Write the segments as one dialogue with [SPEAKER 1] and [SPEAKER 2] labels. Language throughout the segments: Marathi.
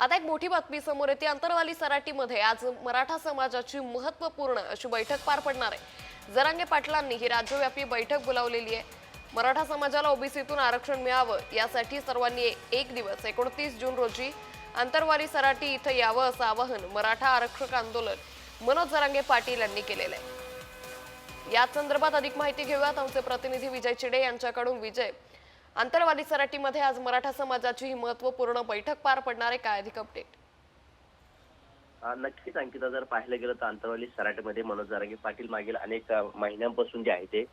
[SPEAKER 1] आता एक मोठी बातमी समोर येते. अंतरवाली सराटीमध्ये आज मराठा समाजाची महत्त्वपूर्ण अशी बैठक पार पडणार आहे. जरांगे पाटलांनी ही राज्यव्यापी बैठक बोलावलेली आहे. मराठा समाजाला ओबीसीतून आरक्षण मिळावं यासाठी सर्वांनी एक दिवस एकोणतीस जून रोजी अंतरवाली सराटी इथं यावं असं आवाहन मराठा आरक्षक आंदोलन मनोज जरांगे पाटील यांनी केलेलं आहे. या संदर्भात अधिक माहिती घेऊयात. आमचे प्रतिनिधी विजय चिडे यांच्याकडून विजय. आंतरवादी सराटीमध्ये आज मराठा समाजाची ही महत्त्वपूर्ण बैठक पार पडणार आहे. काय अधिक अपडेट
[SPEAKER 2] नक्कीच अंकिता जर पाहिलं गेलं तर अंतरवाली सराटमध्ये मनोज जारंगे पाटील मागील अनेक महिन्यांपासून जे आहे ते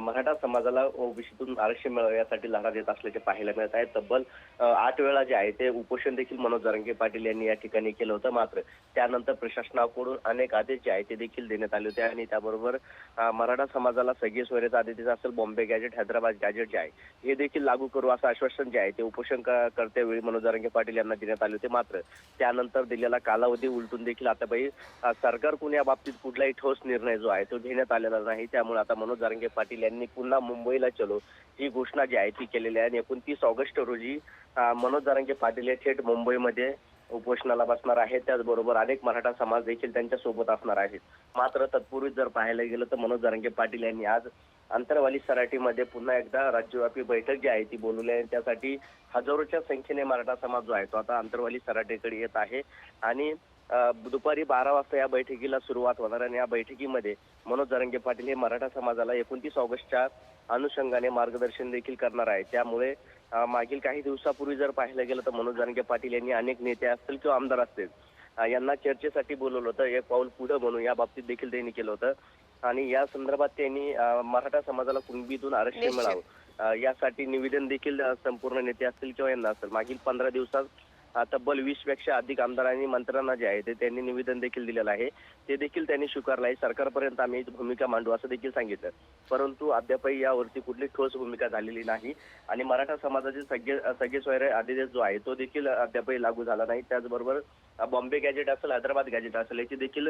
[SPEAKER 2] मराठा समाजाला ओबीसीतून आरक्षण मिळावं यासाठी लढा देत असल्याचे पाहायला मिळत आहे. तब्बल आठ वेळा जे आहे ते उपोषण देखील मनोज जारंगे पाटील यांनी या ठिकाणी केलं होतं. मात्र त्यानंतर प्रशासनाकडून अनेक आदेश जे आहे ते देखील देण्यात आले होते आणि त्याबरोबर मराठा समाजाला सगळे सोयरेचा आदेश असेल बॉम्बे गॅजेट हैदराबाद गॅजेट जे आहे हे देखील लागू करू असं आश्वासन जे आहे ते उपोषण क- करतेवेळी मनोज जारंगे पाटील यांना देण्यात आले होते. मात्र त्यानंतर दिलेला कालावधी उलटून देखील आता बाई सरकारकडून या बाबतीत कुठलाही ठोस निर्णय जो आहे तो घेण्यात आलेला नाही. त्यामुळे आता मनोज जारंगे पाटील यांनी पुन्हा मुंबईला चलो ही घोषणा जी आहे ती केलेली आहे. आणि एकोणतीस ऑगस्ट रोजी मनोज जारंगे पाटील हे थेट मुंबईमध्ये उपोषणाला बसणार आहेत. त्याचबरोबर अनेक मराठा समाज देखील त्यांच्यासोबत असणार आहेत. मात्र तत्पूर्वी जर पाहायला गेलं तर मनोज जारंगे पाटील यांनी आज अंतरवाली सराटीमध्ये पुन्हा एकदा राज्यव्यापी बैठक जी आहे ती बोलवली आहे. त्यासाठी हजारोच्या संख्येने मराठा समाज जो आहे तो आता अंतरवाली सराटीकडे येत आहे. आणि दुपारी बारा वाजता या बैठकीला सुरुवात होणार आणि या बैठकीमध्ये मनोज जरंगे पाटील हे मराठा समाजाला एकोणतीस ऑगस्टच्या अनुषंगाने मार्गदर्शन देखील करणार आहे त्यामुळे मागील काही दिवसापूर्वी जर पाहिलं गेलं तर मनोज जरंगे पाटील यांनी अनेक नेते असतील किंवा आमदार असतील यांना चर्चेसाठी बोलवलं होतं. एक पाऊल पुढे म्हणून या बाबतीत देखील त्यांनी केलं होतं. आणि या संदर्भात त्यांनी मराठा समाजाला कुणबीतून आरक्षण. मिळावं यासाठी निवेदन देखील संपूर्ण नेते असतील किंवा यांना असेल मागील पंधरा दिवसात तब्बल वीसपेक्षा अधिक आणि मंत्र्यांना जे आहे ते त्यांनी निवेदन देखील दिलेलं आहे. ते देखील त्यांनी स्वीकारलं आहे. सरकारपर्यंत आम्ही भूमिका मांडू असं देखील सांगितलं. परंतु अद्यापही यावरती कुठली ठोस भूमिका झालेली नाही. आणि मराठा समाजाचे सगळे सगळे सोयरे आदेश जो आहे तो देखील अद्यापही लागू झाला नाही. त्याचबरोबर बॉम्बे गॅजेट असेल हैदराबाद गॅजेट असेल याची देखील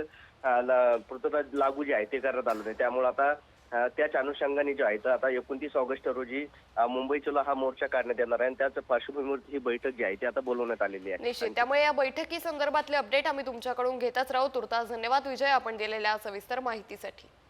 [SPEAKER 2] पूर्तता लागू जे आहे ते करण्यात आलं नाही. त्यामुळे आता त्याच अनुषंगाने जे आहे तर आता एकोणतीस ऑगस्ट रोजी मुंबई चलो हा मोर्चा काढण्यात येणार आहे आणि त्याच पार्श्वभूमीवर ही बैठक जी आहे ती आता बोलवण्यात आलेली आहे.
[SPEAKER 1] निश्चित. त्यामुळे या बैठकी संदर्भातले अपडेट आम्ही तुमच्याकडून घेतच राहू. तुर्तास धन्यवाद. विजय आपण दिलेल्या सविस्तर माहितीसाठी.